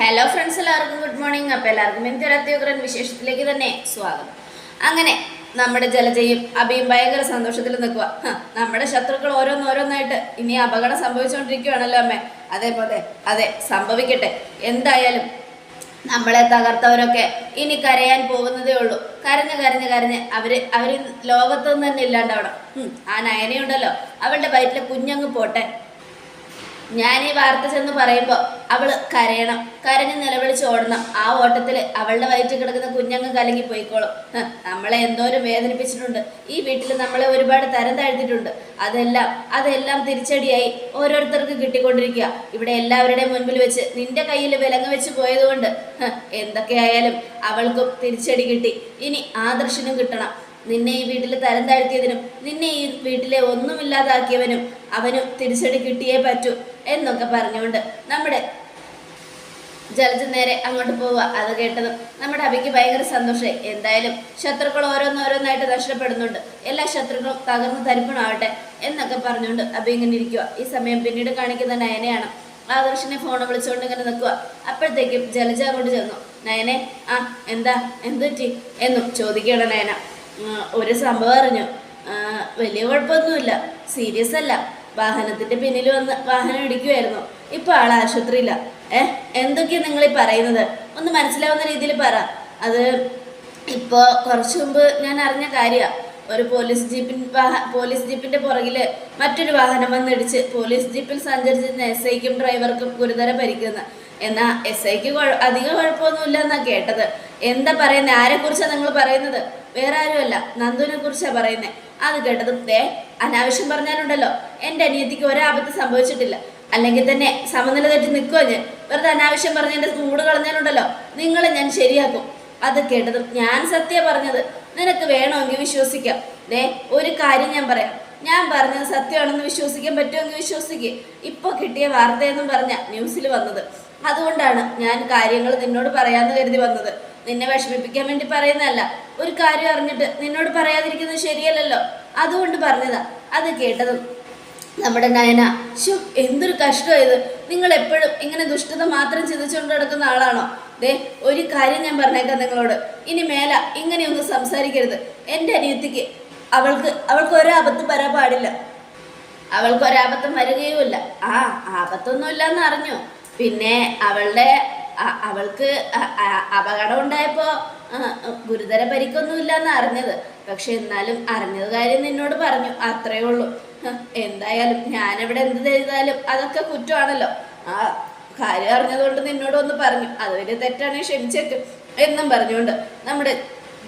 Hello friends എല്ലാവർക്കും good morning അപ്പോൾ എല്ലാവർക്കും എന്റെ അത്യുഗ്രൻ വിശേഷത്തിലേക്ക് തന്നെ സ്വാഗതം. അങ്ങനെ നമ്മുടെ ജലജയും അഭിയും ഭയങ്കര സന്തോഷത്തിൽ നിൽക്കുക നമ്മുടെ ശത്രുക്കൾ ഓരോന്നോരോന്നായിട്ട് ഇനി അപകടം സംഭവിച്ചുകൊണ്ടിരിക്കുകയാണല്ലോ അമ്മേ. അതേപോലെ അതെ സംഭവിക്കട്ടെ. എന്തായാലും നമ്മളെ തകർത്തവരൊക്കെ ഇനി കരയാൻ പോകുന്നതേ ഉള്ളൂ. കരഞ്ഞ് കരഞ്ഞ് കരഞ്ഞ് അവർ അവർ ലോകത്തൊന്നും തന്നെ ഇല്ലാണ്ടാവണം. ഉം, ആ നയനയുണ്ടല്ലോ. അവളുടെ വയറ്റിലെ കുഞ്ഞങ്ങ് പോട്ടെ. ഞാൻ ഈ വാർത്ത ചെന്ന് പറയുമ്പോൾ അവൾ കരയണം. കരഞ്ഞ് നിലവിളിച്ച് ഓടണം. ആ ഓട്ടത്തിൽ അവളുടെ വയറ്റിൽ കിടക്കുന്ന കുഞ്ഞങ്ങ് കലങ്ങി പോയിക്കോളും. നമ്മളെ എന്തോരം വേദനിപ്പിച്ചിട്ടുണ്ട്. ഈ വീട്ടിൽ നമ്മളെ ഒരുപാട് തരം താഴ്ത്തിയിട്ടുണ്ട്. അതെല്ലാം അതെല്ലാം തിരിച്ചടിയായി ഓരോരുത്തർക്ക് കിട്ടിക്കൊണ്ടിരിക്കുക. ഇവിടെ എല്ലാവരുടെയും മുൻപിൽ വെച്ച് നിന്റെ കയ്യിൽ വിലങ്ങ് വെച്ച് പോയതുകൊണ്ട് എന്തൊക്കെയായാലും അവൾക്കും തിരിച്ചടി കിട്ടി. ഇനി ആദർശനും കിട്ടണം. നിന്നെ ഈ വീട്ടിൽ തരം താഴ്ത്തിയതിനും നിന്നെ ഈ വീട്ടിലെ ഒന്നുമില്ലാതാക്കിയവനും അവനും തിരിച്ചടി കിട്ടിയേ പറ്റൂ എന്നൊക്കെ പറഞ്ഞുകൊണ്ട് നമ്മുടെ ജലജ നേരെ അങ്ങോട്ട് പോവുക. അത് കേട്ടതും നമ്മുടെ അബിക്ക് ഭയങ്കര സന്തോഷമായി എന്തായാലും ശത്രുക്കൾ ഓരോന്നോരോന്നായിട്ട് നഷ്ടപ്പെടുന്നുണ്ട്. എല്ലാ ശത്രുക്കളും തകർന്നു തരിപ്പണാവട്ടെ എന്നൊക്കെ പറഞ്ഞുകൊണ്ട് അബി ഇങ്ങനെ ഇരിക്കുക ഈ സമയം പിന്നീട് കാണിക്കുന്ന നയനയാണ് ആദർശിനെ ഫോൺ വിളിച്ചുകൊണ്ട് ഇങ്ങനെ നിൽക്കുക അപ്പോഴത്തേക്കും ജലജ അങ്ങോട്ട് ചെന്നു. നയനെ ആ എന്താ? എന്തു പറ്റി എന്നും ചോദിക്കുകയാണ് നയന. "ഉം, ഒരു സംഭവം അറിഞ്ഞു. വലിയ കുഴപ്പമൊന്നുമില്ല. സീരിയസ് അല്ല. വാഹനത്തിന്റെ പിന്നിൽ വന്ന് വാഹനം ഇടിക്കുമായിരുന്നു ഇപ്പൊ ആൾ ആശുപത്രിയില്ല. ഏ എന്തൊക്കെയാ നിങ്ങൾ ഈ പറയുന്നത്? ഒന്ന് മനസ്സിലാവുന്ന രീതിയിൽ പറ. അത് ഇപ്പോ കുറച്ചു മുമ്പ് ഞാൻ അറിഞ്ഞ കാര്യമാണ് ഒരു പോലീസ് ജീപ്പിൻ പോലീസ് ജീപ്പിന്റെ പുറകിൽ മറ്റൊരു വാഹനം വന്നിടിച്ച് പോലീസ് ജീപ്പിൽ സഞ്ചരിച്ചിരുന്ന എസ് ഐക്കും ഡ്രൈവർക്കും ഗുരുതര പരിക്കുന്ന. എന്നാ എസ് ഐക്ക് അധികം കുഴപ്പമൊന്നുമില്ല എന്നാ കേട്ടത്. എന്താ പറയുന്നത് ആരെ കുറിച്ചാണ് നിങ്ങൾ പറയുന്നത്? വേറെ ആരുമല്ല നന്ദുവിനെ കുറിച്ചാണ് പറയുന്നത് അത് കേട്ടതും ദേ അനാവശ്യം പറഞ്ഞാലുണ്ടല്ലോ. എന്റെ അനിയത്തിക്ക് ഒരാപത്ത് സംഭവിച്ചിട്ടില്ല. അല്ലെങ്കിൽ തന്നെ സമനില തെറ്റി നിൽക്കുമോ ഞാൻ. വെറുതെ അനാവശ്യം പറഞ്ഞ് എന്റെ മൂട് കളഞ്ഞാലുണ്ടല്ലോ. നിങ്ങളെ ഞാൻ ശരിയാക്കും. അത് കേട്ടതും ഞാൻ സത്യ പറഞ്ഞത്. നിനക്ക് വേണമെങ്കിൽ വിശ്വസിക്കാം. ദേ ഒരു കാര്യം ഞാൻ പറയാം. ഞാൻ പറഞ്ഞത് സത്യമാണെന്ന് വിശ്വസിക്കാൻ പറ്റുമെങ്കിൽ വിശ്വസിക്കുക ഇപ്പോൾ കിട്ടിയ വാർത്തയെന്നും പറഞ്ഞ ന്യൂസിൽ വന്നത്. അതുകൊണ്ടാണ് ഞാൻ കാര്യങ്ങൾ നിന്നോട് പറയാമെന്ന് കരുതി വന്നത്. നിന്നെ വിഷമിപ്പിക്കാൻ വേണ്ടി പറയുന്നതല്ല. ഒരു കാര്യം അറിഞ്ഞിട്ട് നിന്നോട് പറയാതിരിക്കുന്നത് ശരിയല്ലല്ലോ. അതുകൊണ്ട് പറഞ്ഞതാ. അത് കേട്ടതും നമ്മുടെ നയന ശു എന്തൊരു കഷ്ടമായത് നിങ്ങൾ എപ്പോഴും ഇങ്ങനെ ദുഷ്ടത മാത്രം ചിന്തിച്ചുകൊണ്ട് നടക്കുന്ന ആളാണോ? ദേ ഒരു കാര്യം ഞാൻ പറഞ്ഞേക്കാം നിങ്ങളോട്. ഇനി മേല ഇങ്ങനെയൊന്നും സംസാരിക്കരുത്. എന്റെ അനിയത്തിക്ക് അവൾക്ക് അവൾക്ക് ഒരാപത്തും വരാൻ പാടില്ല. അവൾക്ക് ഒരാപത്തും വരികയുമില്ല. ആ ആപത്തൊന്നുമില്ല എന്ന് അറിഞ്ഞു. പിന്നെ അവളുടെ അവൾക്ക് അപകടം ഉണ്ടായപ്പോൾ ഗുരുതര പരിക്കൊന്നുമില്ല എന്ന് അറിഞ്ഞത്. പക്ഷെ എന്നാലും അറിഞ്ഞത് കാര്യം നിന്നോട് പറഞ്ഞു. അത്രയേ ഉള്ളൂ. എന്തായാലും ഞാനിവിടെ എന്ത് ചെയ്താലും അതൊക്കെ കുറ്റമാണല്ലോ. ആ കാര്യം അറിഞ്ഞതുകൊണ്ട് നിന്നോട് ഒന്ന് പറഞ്ഞു. അത് വലിയ തെറ്റാണെങ്കിൽ ക്ഷമിച്ചേക്ക് എന്നും പറഞ്ഞുകൊണ്ട് നമ്മുടെ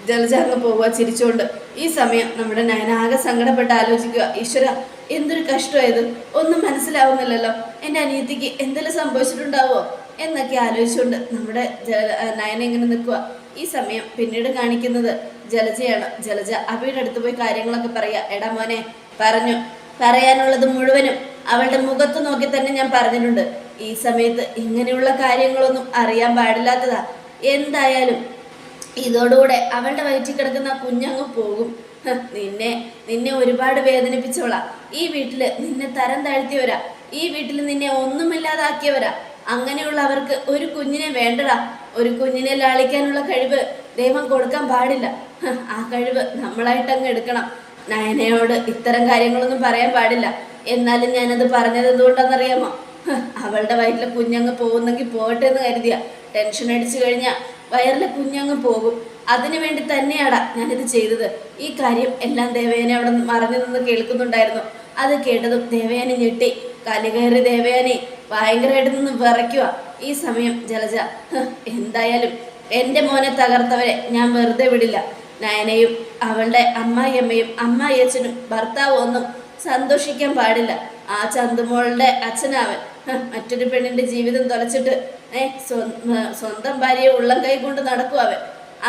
ജലജാങ്ങ് പോവുക ചിരിച്ചുകൊണ്ട്. ഈ സമയം നമ്മുടെ നയനാകെ സങ്കടപ്പെട്ട് ആലോചിക്കുക. ഈശ്വര എന്തൊരു കഷ്ടമായത്? ഒന്നും മനസ്സിലാവുന്നില്ലല്ലോ. എന്റെ അനിയത്തിക്ക് എന്തെല്ലാം സംഭവിച്ചിട്ടുണ്ടാവോ? എന്നൊക്കെ ആലോചിച്ചുകൊണ്ട് നമ്മുടെ ജല നയന ഇങ്ങനെ നിൽക്കുക ഈ സമയം പിന്നീട് കാണിക്കുന്നത് ജലജയാണ്. ജലജ അബിയുടെ അടുത്ത് പോയി കാര്യങ്ങളൊക്കെ പറയാ. എടാ മോനെ പറഞ്ഞു. പറയാനുള്ളത് മുഴുവനും അവളുടെ മുഖത്ത് നോക്കി തന്നെ ഞാൻ പറഞ്ഞിട്ടുണ്ട്. ഈ സമയത്ത് ഇങ്ങനെയുള്ള കാര്യങ്ങളൊന്നും അറിയാൻ പാടില്ലാത്തതാ. എന്തായാലും ഇതോടുകൂടെ അവളുടെ വയറ്റിൽ കിടക്കുന്ന കുഞ്ഞങ്ങ് പോകും. നിന്നെ നിന്നെ ഒരുപാട് വേദനിപ്പിച്ചവളാ. ഈ വീട്ടിൽ നിന്നെ തരം താഴ്ത്തിയവരാ. ഈ വീട്ടിൽ നിന്നെ ഒന്നുമില്ലാതാക്കിയവരാ. അങ്ങനെയുള്ളവർക്ക് ഒരു കുഞ്ഞിനെ വേണ്ടടാ. ഒരു കുഞ്ഞിനെ ലാളിക്കാനുള്ള കഴിവ് ദൈവം കൊടുക്കാൻ പാടില്ല. ആ കഴിവ് നമ്മളായിട്ട് അങ്ങ് എടുക്കണം. നയനയോട് ഇത്തരം കാര്യങ്ങളൊന്നും പറയാൻ പാടില്ല. എന്നാലും ഞാനത് പറഞ്ഞത് എന്തുകൊണ്ടാണെന്നറിയാമോ? അവളുടെ വയറ്റിലെ കുഞ്ഞങ്ങ് പോകുന്നെങ്കിൽ പോകട്ടെ എന്ന് കരുതിയ. ടെൻഷൻ അടിച്ചു കഴിഞ്ഞാൽ വയറിലെ കുഞ്ഞങ്ങ് പോകും. അതിനു വേണ്ടി തന്നെയാടാ ഞാനിത് ചെയ്തത്. ഈ കാര്യം എല്ലാം ദേവേനെ അവിടെ മറഞ്ഞു നിന്ന് കേൾക്കുന്നുണ്ടായിരുന്നു. അത് കേട്ടതും ദേവേനെ ഞെട്ടി. കലികയറി ദേവയാനെ ഭയങ്കരമായിട്ട് നിന്ന് വിറയ്ക്കുക ഈ സമയം ജലജ എന്തായാലും എന്റെ മോനെ തകർത്തവരെ ഞാൻ വെറുതെ വിടില്ല. നയനയും അവളുടെ അമ്മായിയമ്മയും അമ്മായിയച്ഛനും ഭർത്താവും ഒന്നും സന്തോഷിക്കാൻ പാടില്ല. ആ ചന്തുമോളുടെ അച്ഛനാവൻ മറ്റൊരു പെണ്ണിന്റെ ജീവിതം തുലച്ചിട്ട് ഏ സ്വന്തം ഭാര്യയെ ഉള്ളം കൈ കൊണ്ട് നടക്കും അവൻ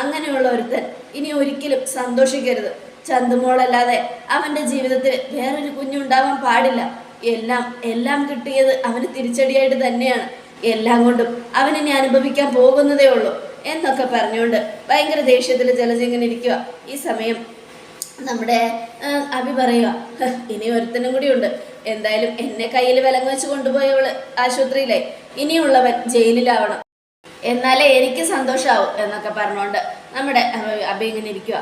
അങ്ങനെയുള്ള ഒരുത്തൻ ഇനി ഒരിക്കലും സന്തോഷിക്കരുത്. ചന്തുമോളല്ലാതെ അവന്റെ ജീവിതത്തിൽ വേറൊരു കുഞ്ഞുണ്ടാവാൻ പാടില്ല. എല്ലാം എല്ലാം കിട്ടിയത് അവന് തിരിച്ചടിയായിട്ട് തന്നെയാണ്. എല്ലാം കൊണ്ടും അവൻ ഇനി അനുഭവിക്കാൻ പോകുന്നതേ ഉള്ളൂ എന്നൊക്കെ പറഞ്ഞുകൊണ്ട് ഭയങ്കര ദേഷ്യത്തിൽ ജലജിങ്ങനെ ഇരിക്കുക ഈ സമയം നമ്മുടെ അഭി പറയുക "ഹ്, ഇനി ഒരുത്തനും കൂടി ഉണ്ട്. എന്തായാലും എന്നെ കയ്യിൽ വിലങ്ങ് വെച്ച് കൊണ്ടുപോയവൾ ആശുപത്രിയിലായി. ഇനിയുള്ളവൻ ജയിലിലാവണം. എന്നാലേ എനിക്ക് സന്തോഷാവും എന്നൊക്കെ പറഞ്ഞുകൊണ്ട് നമ്മുടെ അബി ഇങ്ങനെ ഇരിക്കുക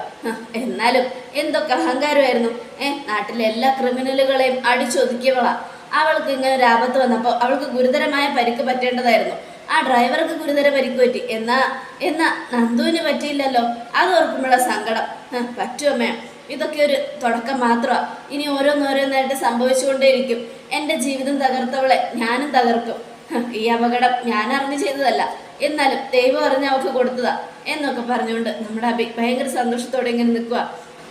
എന്നാലും എന്തൊക്കെ അഹങ്കാരമായിരുന്നു. ഏഹ് നാട്ടിലെ എല്ലാ ക്രിമിനലുകളെയും അടിച്ചൊതുക്കിയവളാ. അവൾക്ക് ഇങ്ങനെ ഒരു ആപത്ത് വന്നപ്പോൾ അവൾക്ക് ഗുരുതരമായ പരിക്ക് പറ്റേണ്ടതായിരുന്നു. ആ ഡ്രൈവർക്ക് ഗുരുതര പരിക്ക് പറ്റി. എന്നാ എന്നാ നന്ദുവിന് പറ്റിയില്ലല്ലോ. അത് ഓർക്കുമ്പോഴുള്ള സങ്കടം. പറ്റുമേ ഇതൊക്കെ ഒരു തുടക്കം മാത്രമാണ് ഇനി ഓരോന്നോരോന്നായിട്ട് സംഭവിച്ചുകൊണ്ടേയിരിക്കും. എന്റെ ജീവിതം തകർത്തവളെ ഞാനും തകർക്കും. ഈ അപകടം ഞാൻ അറിഞ്ഞു ചെയ്തതല്ല. എന്നാലും ദൈവം അറിഞ്ഞ് അവൾക്ക് കൊടുത്തതാ എന്നൊക്കെ പറഞ്ഞുകൊണ്ട് നമ്മുടെ അഭി ഭയങ്കര സന്തോഷത്തോടെ ഇങ്ങനെ നിൽക്കുക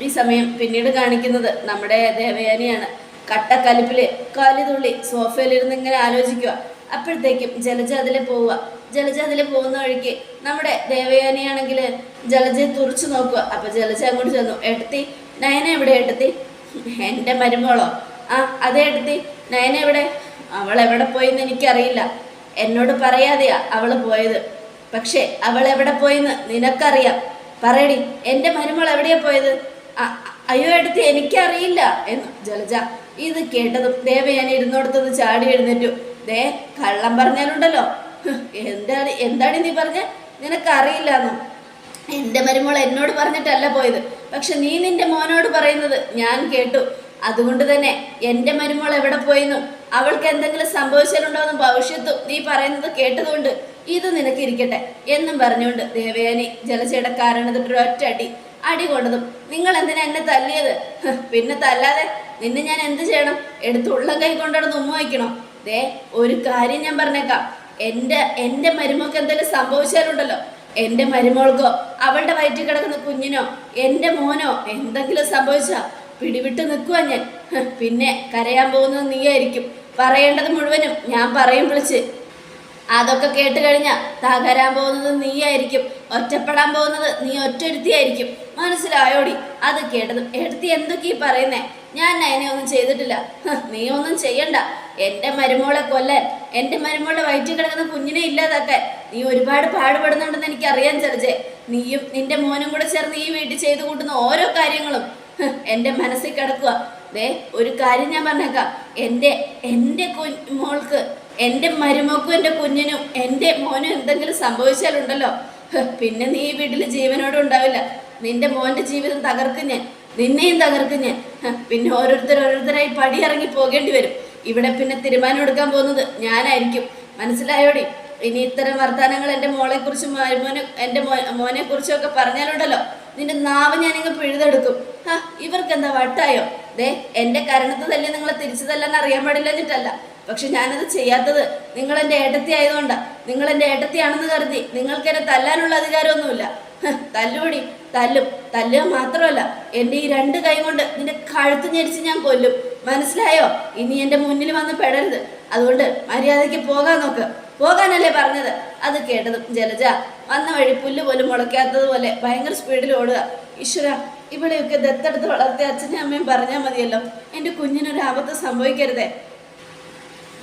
ഈ സമയം പിന്നീട് കാണിക്കുന്നത് നമ്മുടെ ദേവയാനിയാണ്. കട്ടക്കലിപ്പിൽ കാലിതുള്ളി സോഫയിലിരുന്ന് ഇങ്ങനെ ആലോചിക്കുക അപ്പോഴത്തേക്കും ജലജ അതിൽ പോവുക ജലജ അതിൽ പോകുന്ന വഴിക്ക് നമ്മുടെ ദേവയാനിയാണെങ്കിൽ ജലജയെ തുറച്ചു നോക്കുക അപ്പൊ ജലജ അങ്ങോട്ട് ചെന്നു. എടുത്തി നയന എവിടെ എടുത്തി എന്റെ മരുമോളോ. ആ അതെ എടുത്തി നയന എവിടെ? അവൾ എവിടെ പോയി എന്ന് എനിക്കറിയില്ല. എന്നോട് പറയാതെയാ അവൾ പോയത്. പക്ഷേ അവൾ എവിടെ പോയെന്ന് നിനക്കറിയാം. പറയടി എന്റെ മരുമോൾ എവിടെയാ പോയത്? അയ്യോ എടുത്ത് എനിക്കറിയില്ല എന്ന് ജലജ ഇത് കേട്ടതും ഞാൻ ഇരുന്നോടത്തുനിന്ന് ചാടി എഴുന്നേറ്റു. ദേ കള്ളം പറഞ്ഞാലുണ്ടല്ലോ. എന്താണ് എന്താണ് നീ പറഞ്ഞ? നിനക്കറിയില്ല നിനക്കറിയില്ലെന്നോ? എന്റെ മരുമോൾ എന്നോട് പറഞ്ഞിട്ടല്ല പോയത്. പക്ഷെ നീ നിന്റെ മോനോട് പറയുന്നത് ഞാൻ കേട്ടു. അതുകൊണ്ട് തന്നെ എന്റെ മരുമോൾ എവിടെ പോയെന്നും അവൾക്ക് എന്തെങ്കിലും സംഭവിച്ചാലുണ്ടോയെന്നും ഭവിഷ്യത്തും നീ പറയുന്നത് കേട്ടതുകൊണ്ട് ഇത് നിനക്ക് ഇരിക്കട്ടെ എന്നും പറഞ്ഞുകൊണ്ട് ദേവയാനി ജലജയുടെ കാരണത്തിട്ട് ഒറ്റ അടി അടി കൊണ്ടതും നിങ്ങൾ എന്തിനാ എന്നെ തല്ലിയത്? പിന്നെ തല്ലാതെ നിന്നെ ഞാൻ എന്ത് ചെയ്യണം? എടുത്ത് ഉള്ള കൈ കൊണ്ടിടന്ന് ഉമ്മ വയ്ക്കണോ? ദേ ഒരു കാര്യം ഞാൻ പറഞ്ഞേക്കാം. എന്റെ എന്റെ മരുമോക്ക് എന്തെങ്കിലും സംഭവിച്ചാലുണ്ടല്ലോ. എന്റെ മരുമോൾക്കോ അവളുടെ വയറ്റിൽ കിടക്കുന്ന കുഞ്ഞിനോ എന്റെ മോനോ എന്തെങ്കിലും സംഭവിച്ചാ പിടിവിട്ട് നിൽക്കുവാ ഞാൻ. പിന്നെ കരയാൻ പോകുന്നത് നീയായിരിക്കും. പറയേണ്ടത് മുഴുവനും ഞാൻ പറയും വിളിച്ച്. അതൊക്കെ കേട്ട് കഴിഞ്ഞാൽ തകരാൻ പോകുന്നത് നീയായിരിക്കും. ഒറ്റപ്പെടാൻ പോകുന്നത് നീ ഒറ്റൊരുത്തിയായിരിക്കും. മനസ്സിലായോടി? അത് കേട്ടതും എടുത്തി എന്തൊക്കെയാ പറയുന്നേ? ഞാൻ അതിനെ ഒന്നും ചെയ്തിട്ടില്ല. നീ ഒന്നും ചെയ്യണ്ട. എന്റെ മരുമോളെ കൊല്ലാൻ എന്റെ മരുമോളെ വയറ്റിൽ കിടക്കുന്ന കുഞ്ഞിനെ ഇല്ലാതാക്കാൻ നീ ഒരുപാട് പാടുപെടുന്നുണ്ടെന്ന് എനിക്കറിയാൻ ചെറുജെ നീയും നിന്റെ മോനും കൂടെ ചേർന്ന് ഈ വീട്ടിൽ ചെയ്തു കൂട്ടുന്ന ഓരോ കാര്യങ്ങളും. എന്റെ മനസ്സിൽ കിടക്കുക ദേ ഒരു കാര്യം ഞാൻ പറഞ്ഞേക്കാം. എന്റെ എന്റെ മോൾക്ക് എന്റെ മരുമക്കും എന്റെ കുഞ്ഞിനും എന്റെ മോനും എന്തെങ്കിലും സംഭവിച്ചാലുണ്ടല്ലോ. പിന്നെ നീ ഈ വീട്ടിൽ ജീവനോടും ഉണ്ടാവില്ല. നിന്റെ മോന്റെ ജീവിതം തകർക്കും ഞാൻ. നിന്നെയും തകർക്കും ഞാൻ. പിന്നെ ഓരോരുത്തർ ഓരോരുത്തരായി പടിയിറങ്ങി പോകേണ്ടി വരും. ഇവിടെ പിന്നെ തീരുമാനം എടുക്കാൻ പോകുന്നത് ഞാനായിരിക്കും. മനസ്സിലായോടി? ഇനി ഇത്തരം വർത്തമാനങ്ങൾ എന്റെ മോളെക്കുറിച്ചും മരുമോനെ എന്റെ മോ മോനെക്കുറിച്ചും ഒക്കെ പറഞ്ഞാലുണ്ടല്ലോ. നിന്റെ നാവ് ഞാനിങ്ങ് പിഴുതെടുക്കും. ഹാ ഇവർക്ക് എന്താ വട്ടായോ? ദേ എന്റെ കരണത്ത് തന്നെ നിങ്ങളെ തിരിച്ചു അറിയാൻ പാടില്ലെന്നിട്ടല്ല പക്ഷെ ഞാനത് ചെയ്യാത്തത് നിങ്ങൾ എന്റെ ഏട്ടത്തി ആയതുകൊണ്ടാ. നിങ്ങൾ എന്റെ ഏട്ടത്തിയാണെന്ന് കരുതി നിങ്ങൾക്ക് എന്നെ തല്ലാനുള്ള അധികാരമൊന്നുമില്ല. തല്ലുപടി തല്ലും. തല്ലുക മാത്രമല്ല എന്റെ ഈ രണ്ട് കൈ കൊണ്ട് നിന്റെ കഴുത്ത് ഞെരിച്ച് ഞാൻ കൊല്ലും. മനസ്സിലായോ? ഇനി എന്റെ മുന്നിൽ വന്ന് പെടരുത്. അതുകൊണ്ട് മര്യാദയ്ക്ക് പോകാൻ നോക്ക്. പോകാനല്ലേ പറഞ്ഞത്? അത് കേട്ടതും ജലജ വന്ന വഴി പുല്ല് പോലും മുളയ്ക്കാത്തതുപോലെ ഭയങ്കര സ്പീഡിൽ ഓടുക. ഈശ്വര ഇവിടെയൊക്കെ ദത്തെടുത്ത് വളർത്തിയ അച്ഛനും അമ്മയും പറഞ്ഞാൽ മതിയല്ലോ. എന്റെ കുഞ്ഞിനൊരു ആപത്ത് സംഭവിക്കരുതേ.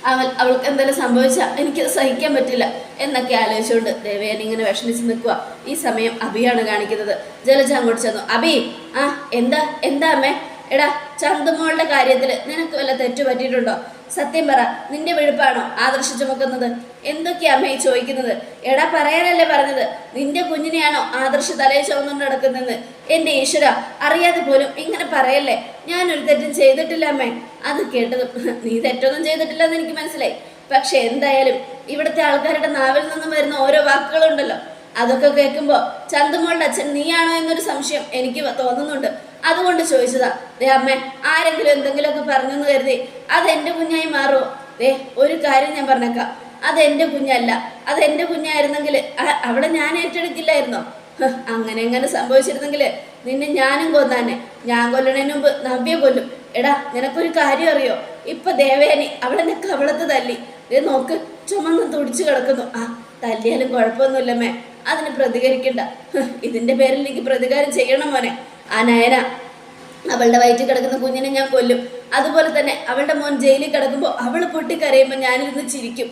അവൾ അവൾക്ക് എന്തെങ്കിലും സംഭവിച്ചാൽ എനിക്ക് സഹിക്കാൻ പറ്റില്ല എന്നൊക്കെ ആലോചിച്ചുകൊണ്ട് ദേവയാനി ഇങ്ങനെ വിഷമിച്ച് നിൽക്കുക ഈ സമയം അഭിയാണ് കാണിക്കുന്നത്. ജലജ അങ്ങോട്ട് ചെന്നു. അഭി ആ എന്താ എന്താ അമ്മേ? എടാ ചന്തുമോളുടെ കാര്യത്തിൽ നിനക്ക് വല്ല തെറ്റ് പറ്റിയിട്ടുണ്ടോ? സത്യം പറ നിന്റെ വെളുപ്പാണോ ആദർശ ചുമക്കുന്നത്? എന്തൊക്കെയാ അമ്മയെ ചോദിക്കുന്നത്? എടാ പറയാനല്ലേ പറഞ്ഞത്. നിന്റെ കുഞ്ഞിനെയാണോ ആദർശ തലയിൽ ചുമന്നുകൊണ്ട് നടക്കുന്നത് എന്റെ ഈശ്വര അറിയാതെ പോലും ഇങ്ങനെ പറയല്ലേ? ഞാൻ ഒരു തെറ്റും ചെയ്തിട്ടില്ല അമ്മേ. അത് കേട്ടതും നീ തെറ്റൊന്നും ചെയ്തിട്ടില്ലെന്ന് എനിക്ക് മനസ്സിലായി. പക്ഷെ എന്തായാലും ഇവിടുത്തെ ആൾക്കാരുടെ നാവിൽ നിന്നും വരുന്ന ഓരോ വാക്കുകളുണ്ടല്ലോ. അതൊക്കെ കേൾക്കുമ്പോൾ ചന്തുമോളുടെ അച്ഛൻ നീയാണോ എന്നൊരു സംശയം എനിക്ക് തോന്നുന്നുണ്ട്. അതുകൊണ്ട് ചോദിച്ചതാ ദേ അമ്മ ആരെങ്കിലും എന്തെങ്കിലുമൊക്കെ പറഞ്ഞെന്ന് കരുതി അത് എന്റെ കുഞ്ഞായി മാറുമോ ദേ ഒരു കാര്യം ഞാൻ പറഞ്ഞേക്കാം. അത് എന്റെ കുഞ്ഞല്ല. അത് എന്റെ കുഞ്ഞായിരുന്നെങ്കിൽ അവിടെ ഞാൻ ഏറ്റെടുക്കില്ലായിരുന്നോ? അങ്ങനെ എങ്ങനെ സംഭവിച്ചിരുന്നെങ്കിൽ നിന്നെ ഞാനും കൊന്നാനെ. ഞാൻ കൊല്ലണതിന് മുമ്പ് നവ്യ കൊല്ലും. എടാ നിനക്കൊരു കാര്യം അറിയോ? ഇപ്പൊ ദേവേനി അവിടെ നിനക്ക് കവളത്ത് തല്ലി. ദേ നോക്ക് ചുമന്ന് തുടിച്ചു കിടക്കുന്നു. ആ തല്ലിയാലും കുഴപ്പമൊന്നുമില്ലമ്മേ. അതിന് പ്രതികരിക്കണ്ട. ഇതിന്റെ പേരിൽ എനിക്ക് പ്രതികാരം ചെയ്യണം മോനെ. ആ നയന. അവളുടെ വയറ്റിൽ കിടക്കുന്ന കുഞ്ഞിനെ ഞാൻ കൊല്ലും. അതുപോലെ തന്നെ അവളുടെ മോൻ ജയിലിൽ കിടക്കുമ്പോൾ അവൾ പൊട്ടിക്കരയുമ്പോൾ ഞാനിരുന്ന് ചിരിക്കും.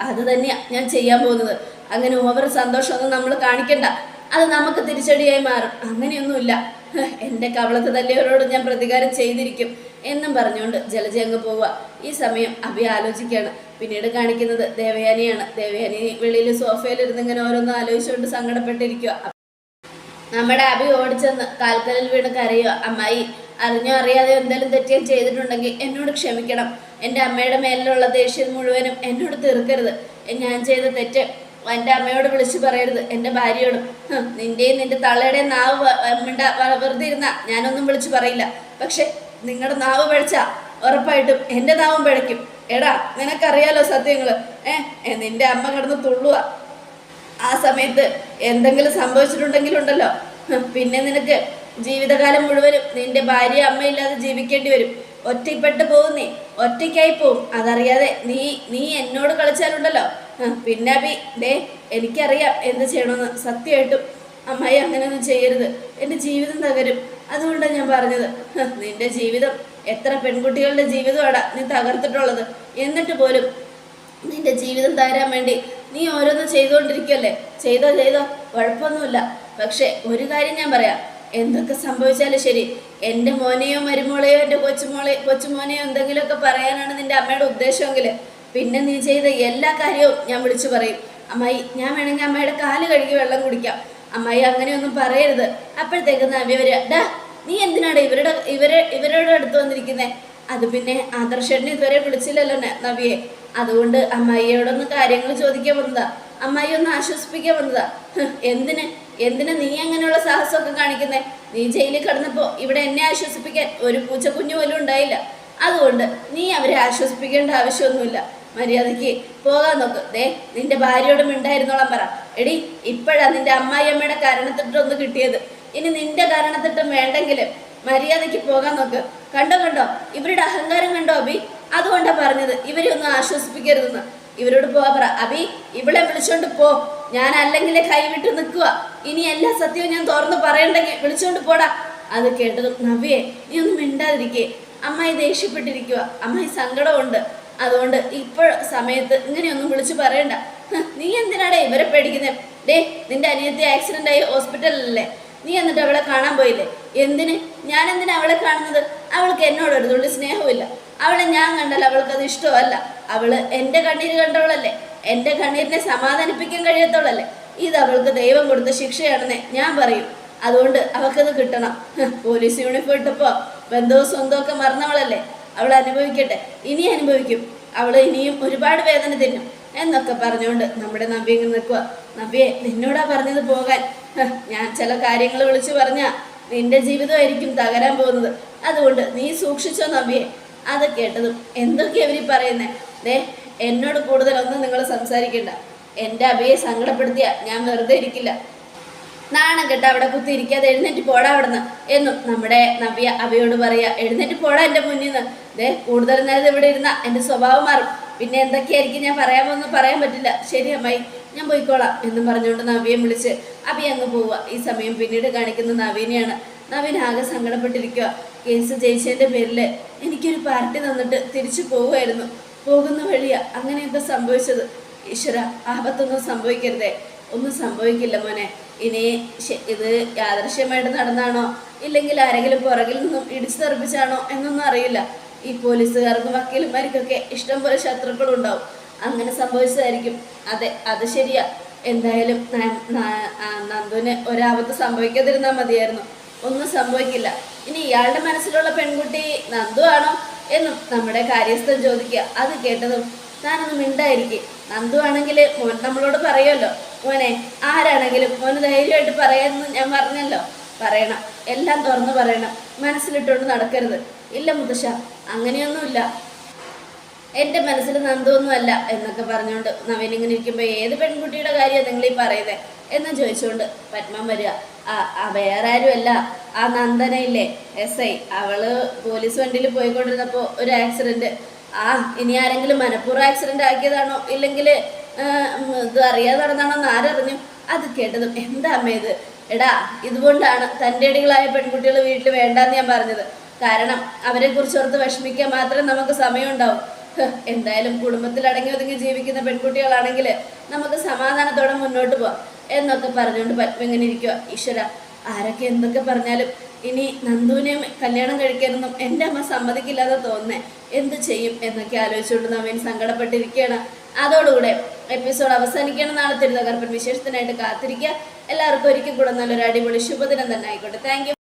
അത് തന്നെയാണ് ഞാൻ ചെയ്യാൻ പോകുന്നത്. അങ്ങനെ ഓവർ സന്തോഷമൊന്നും നമ്മൾ കാണിക്കണ്ട. അത് നമുക്ക് തിരിച്ചടിയായി മാറും. അങ്ങനെയൊന്നുമില്ല. എന്റെ കവളത്ത് തല്ലിയവരോട് ഞാൻ പ്രതികാരം ചെയ്തിരിക്കും എന്നും പറഞ്ഞുകൊണ്ട് ജലജ അങ്ങ് പോവുക. ഈ സമയം അഭി ആലോചിക്കുകയാണ്. പിന്നീട് കാണിക്കുന്നത് ദേവയാനിയാണ്. ദേവയാനി വെളിയിൽ സോഫയിലിരുന്ന് ഇങ്ങനെ ഓരോന്ന് ആലോചിച്ചുകൊണ്ട് സങ്കടപ്പെട്ടിരിക്കുക നമ്മുടെ അഭി ഓടിച്ചെന്ന് കാൽക്കലിൽ വീണ് കരയോ അമ്മായി അറിഞ്ഞോ അറിയാതെ എന്തെങ്കിലും തെറ്റിയാൽ ചെയ്തിട്ടുണ്ടെങ്കിൽ എന്നോട് ക്ഷമിക്കണം. എന്റെ അമ്മയുടെ മേലിലുള്ള ദേഷ്യം മുഴുവനും എന്നോട് തീർക്കരുത്. ഞാൻ ചെയ്ത തെറ്റ് എന്റെ അമ്മയോട് വിളിച്ചു പറയരുത്. എന്റെ ഭാര്യയോടും നിന്റെയും നിന്റെ തള്ളയുടെയും നാവ് മിണ്ട- വെറുതെ ഇരുന്ന ഞാനൊന്നും വിളിച്ചു പറയില്ല. പക്ഷെ നിങ്ങളുടെ നാവ് പഴിച്ച ഉറപ്പായിട്ടും എന്റെ നാവും പഴിക്കും. എടാ നിനക്കറിയാലോ സത്യങ്ങൾ? ഏഹ് നിന്റെ അമ്മ കിടന്ന് തുള്ളുക ആ സമയത്ത് എന്തെങ്കിലും സംഭവിച്ചിട്ടുണ്ടെങ്കിലുണ്ടല്ലോ. പിന്നെ നിനക്ക് ജീവിതകാലം മുഴുവനും നിന്റെ ഭാര്യ അമ്മയില്ലാതെ ജീവിക്കേണ്ടി വരും. ഒറ്റപ്പെട്ട് പോകും നീ ഒറ്റയ്ക്കായി പോവും. അതറിയാതെ നീ നീ എന്നോട് കളിച്ചാലുണ്ടല്ലോ. പിന്നെ അഭി ദേ എനിക്കറിയാം എന്ത് ചെയ്യണമെന്ന്. സത്യമായിട്ടും അമ്മായി അങ്ങനെയൊന്നും ചെയ്യരുത്. എന്റെ ജീവിതം തകരും. അതുകൊണ്ടാണ് ഞാൻ പറഞ്ഞത്. നിന്റെ ജീവിതം എത്ര പെൺകുട്ടികളുടെ ജീവിതമാണ് നീ തകർത്തിട്ടുള്ളത്. എന്നിട്ട് പോലും നിന്റെ ജീവിതം തകരാൻ വേണ്ടി നീ ഓരോന്ന് ചെയ്തുകൊണ്ടിരിക്കല്ലേ ചെയ്തോ ചെയ്തോ. കുഴപ്പമൊന്നുമില്ല. പക്ഷെ ഒരു കാര്യം ഞാൻ പറയാം. എന്തൊക്കെ സംഭവിച്ചാലും ശരി എന്റെ മോനെയോ മരുമോളെയോ എന്റെ കൊച്ചുമോളെ കൊച്ചുമോനെയോ എന്തെങ്കിലുമൊക്കെ പറയാനാണ് നിന്റെ അമ്മയുടെ ഉദ്ദേശമെങ്കിൽ പിന്നെ നീ ചെയ്ത എല്ലാ കാര്യവും ഞാൻ വിളിച്ചു പറയും. അമ്മായി ഞാൻ വേണമെങ്കിൽ അമ്മയുടെ കാൽ കഴുകി വെള്ളം കുടിക്കാം. അമ്മായി അങ്ങനെയൊന്നും പറയരുത്. അപ്പോഴത്തേക്ക് നവ്യ വരിക ഡാ നീ എന്തിനാണ് ഇവരുടെ ഇവരെ ഇവരുടെ അടുത്ത് വന്നിരിക്കുന്നത് അത് പിന്നെ ആദർശേട്ടനെ ഇതുവരെ വിളിച്ചില്ലല്ലോ നവിയെ അതുകൊണ്ട് അമ്മായിയോടൊന്ന് കാര്യങ്ങൾ ചോദിക്കാൻ വന്നതാ. അമ്മായി ഒന്ന് ആശ്വസിപ്പിക്കാൻ വന്നതാ. എന്തിന്? എന്തിന് നീ അങ്ങനെയുള്ള സാഹസമൊക്കെ കാണിക്കുന്നേ? നീ ജയിലിൽ കിടന്നപ്പോൾ ഇവിടെ എന്നെ ആശ്വസിപ്പിക്കാൻ ഒരു പൂച്ചക്കുഞ്ഞു പോലും ഉണ്ടായില്ല. അതുകൊണ്ട് നീ അവരെ ആശ്വസിപ്പിക്കേണ്ട ആവശ്യമൊന്നുമില്ല. മര്യാദയ്ക്ക് പോകാൻ നോക്ക്. ദേ നിന്റെ ഭാര്യയോട് മിണ്ടായിരുന്നോളാൻ പറ. എടി ഇപ്പോഴാ നിന്റെ അമ്മായിയമ്മയുടെ കാരണത്തിട്ടൊന്ന് കിട്ടിയത്. ഇനി നിന്റെ കാരണത്തിട്ടും വേണ്ടെങ്കിലും മര്യാദയ്ക്ക് പോകാൻ നോക്ക്. കണ്ടോ കണ്ടോ? ഇവരുടെ അഹങ്കാരം കണ്ടോ അബി? അതുകൊണ്ടാ പറഞ്ഞത്. ഇവരെ ഒന്ന് ആശ്വസിപ്പിക്കരുതെന്ന്. ഇവരോട് പോവാ പറ. അബി ഇവളെ വിളിച്ചോണ്ട് പോ. ഞാൻ അല്ലെങ്കിൽ കൈവിട്ട് നിൽക്കുക ഇനി എല്ലാ സത്യവും ഞാൻ തുറന്ന് പറയണ്ടെങ്കിൽ വിളിച്ചോണ്ട് പോടാ. അത് കേട്ടതും നവിയെ നീ ഒന്നും മിണ്ടാതിരിക്കേ. അമ്മായി ദേഷ്യപ്പെട്ടിരിക്കുക അമ്മായി സങ്കടമുണ്ട് അതുകൊണ്ട് ഇപ്പോൾ സമയത്ത് ഇങ്ങനെയൊന്നും വിളിച്ചു പറയണ്ട. നീ എന്തിനാടേ ഇവരെ പേടിക്കുന്നേ? ഡേ നിന്റെ അനിയത്തി ആക്സിഡന്റ് ആയി ഹോസ്പിറ്റലിലല്ലേ? നീ എന്നിട്ട് അവളെ കാണാൻ പോയില്ലേ? എന്തിന്? ഞാൻ എന്തിനാ അവളെ കാണുന്നത്? അവൾക്ക് എന്നോട് ഒരു തുള്ളി സ്നേഹമില്ല അവളെ ഞാൻ കണ്ടാൽ അത് ഇഷ്ടമല്ല. അവൾ എന്റെ കണ്ണീര് കണ്ടവളല്ലേ? എന്റെ കണ്ണീരിനെ സമാധാനിപ്പിക്കാൻ കഴിയാത്തവളല്ലേ? ഇത് അവൾക്ക് ദൈവം കൊടുത്ത ശിക്ഷയാണെന്നേ ഞാൻ പറയും. അതുകൊണ്ട് അവൾക്കത് കിട്ടണം. പോലീസ് യൂണിഫോം ഇട്ടപ്പോ ബന്ധവും സ്വന്തവും ഒക്കെ മറന്നവളല്ലേ? അവൾ അനുഭവിക്കട്ടെ. ഇനി അനുഭവിക്കും. അവൾ ഇനിയും ഒരുപാട് വേദന തിന്നും. എന്നൊക്കെ പറഞ്ഞുകൊണ്ട് നമ്മുടെ നവ്യ ഇങ്ങനെ നിൽക്കുക നവ്യെ നിന്നോടാ പറഞ്ഞത് പോകാൻ. ഞാൻ ചില കാര്യങ്ങൾ വിളിച്ചു പറഞ്ഞാൽ നിന്റെ ജീവിതമായിരിക്കും തകരാൻ പോകുന്നത്. അതുകൊണ്ട് നീ സൂക്ഷിച്ചോ നവ്യെ. അത് കേട്ടതും. എന്തൊക്കെയാ ഇവർ പറയുന്നേ? ദേ എന്നോട് കൂടുതലൊന്നും നിങ്ങൾ സംസാരിക്കണ്ട. എന്റെ അബിയെ സങ്കടപ്പെടുത്തിയ ഞാൻ വെറുതെ ഇരിക്കില്ല. നാണം കേട്ട അവിടെ കുത്തി ഇരിക്കാതെ എഴുന്നേറ്റ് പോടാ അവിടുന്ന് എന്നും നമ്മുടെ നവ്യ അവയോട് പറയാ എഴുന്നേറ്റ് പോടാ എന്റെ മുന്നിൽ നിന്ന് ദേ കൂടുതൽ നേരം ഇവിടെ ഇരുന്ന എന്റെ സ്വഭാവം മാറും. പിന്നെ എന്തൊക്കെയായിരിക്കും ഞാൻ പറയാമെന്ന് പറയാൻ പറ്റില്ല. ശരി അമ്മായി ഞാൻ പോയിക്കോളാം എന്നും പറഞ്ഞുകൊണ്ട് നവ്യയെ വിളിച്ച് അബി അങ്ങ് പോവുക. ഈ സമയം പിന്നീട് കാണിക്കുന്ന നവീനെയാണ് നവീൻ ആകെ സങ്കടപ്പെട്ടിരിക്കുക കേസ് ജയിച്ചതിന്റെ പേരിൽ എനിക്കൊരു പാർട്ടി തന്നിട്ട് തിരിച്ചു പോവുമായിരുന്നു പോകുന്ന വഴിയാ അങ്ങനെ എന്താ സംഭവിച്ചത്? ഈശ്വര ആപത്തൊന്നും സംഭവിക്കരുതേ. ഒന്നും സംഭവിക്കില്ല മോനെ. ഇനി ഇത് യാദൃശ്യമായിട്ട് നടന്നാണോ? ഇല്ലെങ്കിൽ ആരെങ്കിലും പുറകിൽ നിന്നും ഇടിച്ചു തെറിപ്പിച്ചാണോ എന്നൊന്നും അറിയില്ല. ഈ പോലീസുകാർക്കും വക്കീലുമാർക്കൊക്കെ ഇഷ്ടം പോലെ ശത്രുക്കളുണ്ടാവും. അങ്ങനെ സംഭവിച്ചതായിരിക്കും. അതെ അത് ശരിയാ. എന്തായാലും നന്ദുവിന് ഒരാപത്ത് സംഭവിക്കാതിരുന്നാൽ മതിയായിരുന്നു. ഒന്നും സംഭവിക്കില്ല. ഇനി ഇയാളുടെ മനസ്സിലുള്ള പെൺകുട്ടി നന്ദു ആണോ എന്നും നമ്മുടെ കാര്യസ്ഥൻ ചോദിക്കുക. അത് കേട്ടതും താനൊന്ന് മിണ്ടായിരിക്കും. നന്ദു ആണെങ്കിൽ മോൻ നമ്മളോട് പറയുമല്ലോ മോനെ ആരാണെങ്കിലും മോന് ധൈര്യമായിട്ട് പറയാമെന്ന് ഞാൻ പറഞ്ഞല്ലോ. പറയണം എല്ലാം തുറന്നു പറയണം. മനസ്സിലിട്ടുകൊണ്ട് നടക്കരുത്. ഇല്ല മുത്തശ്ശ അങ്ങനെയൊന്നുമില്ല. എന്റെ മനസ്സിൽ നന്ദൊന്നുമല്ല എന്നൊക്കെ പറഞ്ഞുകൊണ്ട് നവീൻ ഇങ്ങനെ ഇരിക്കുമ്പോൾ ഏത് പെൺകുട്ടിയുടെ കാര്യമാണ് നിങ്ങൾ ഈ പറയുന്നത് എന്ന് ചോദിച്ചുകൊണ്ട് പത്മം വരിക. ആ ആ വേറെ ആരുമല്ല. ആ നന്ദന ഇല്ലേ എസ് ഐ അവൾ പോലീസ് വണ്ടിയിൽ പോയിക്കൊണ്ടിരുന്നപ്പോൾ ഒരു ആക്സിഡന്റ് ആ ഇനി ആരെങ്കിലും മനഃപൂർവം ആക്സിഡന്റ് ആക്കിയതാണോ? ഇല്ലെങ്കിൽ ഇത് അറിയാതെ നടന്നാണോ ആരറിഞ്ഞു? അത് കേട്ടതും എന്താ അമ്മ ഇത്? എടാ ഇതുകൊണ്ടാണ് തന്റെ അടികളായ പെൺകുട്ടികൾ വീട്ടിൽ വേണ്ടാന്ന് ഞാൻ പറഞ്ഞത്. കാരണം അവരെ കുറിച്ച് ഓർത്ത് വിഷമിക്കാൻ മാത്രമേ നമുക്ക് സമയമുണ്ടാവും. എന്തായാലും കുടുംബത്തിൽ അടങ്ങി ഒതുങ്ങി ജീവിക്കുന്ന പെൺകുട്ടികളാണെങ്കിൽ നമുക്ക് സമാധാനത്തോടെ മുന്നോട്ട് പോവാം. എന്നൊക്കെ പറഞ്ഞുകൊണ്ട് പത്മ ഇങ്ങനെ ഇരിക്കുക ഈശ്വര ആരൊക്കെ എന്തൊക്കെ പറഞ്ഞാലും ഇനി നന്ദുവിനെ കല്യാണം കഴിക്കാനൊന്നും എന്റെ അമ്മ സമ്മതിക്കില്ലാതെ തോന്നുന്നേ. എന്ത് ചെയ്യും എന്നൊക്കെ ആലോചിച്ചുകൊണ്ട് നവീൻ സങ്കടപ്പെട്ടിരിക്കുകയാണ്. അതോടുകൂടെ എപ്പിസോഡ് അവസാനിക്കണം നാളെ തിരുനഗർപ്പൻ വിശേഷത്തിനായിട്ട് കാത്തിരിക്കുക. എല്ലാവർക്കും ഒരിക്കൽ കൂടെ നല്ലൊരു അടിപൊളി ശുഭദിനം തന്നെ ആയിക്കോട്ടെ. താങ്ക്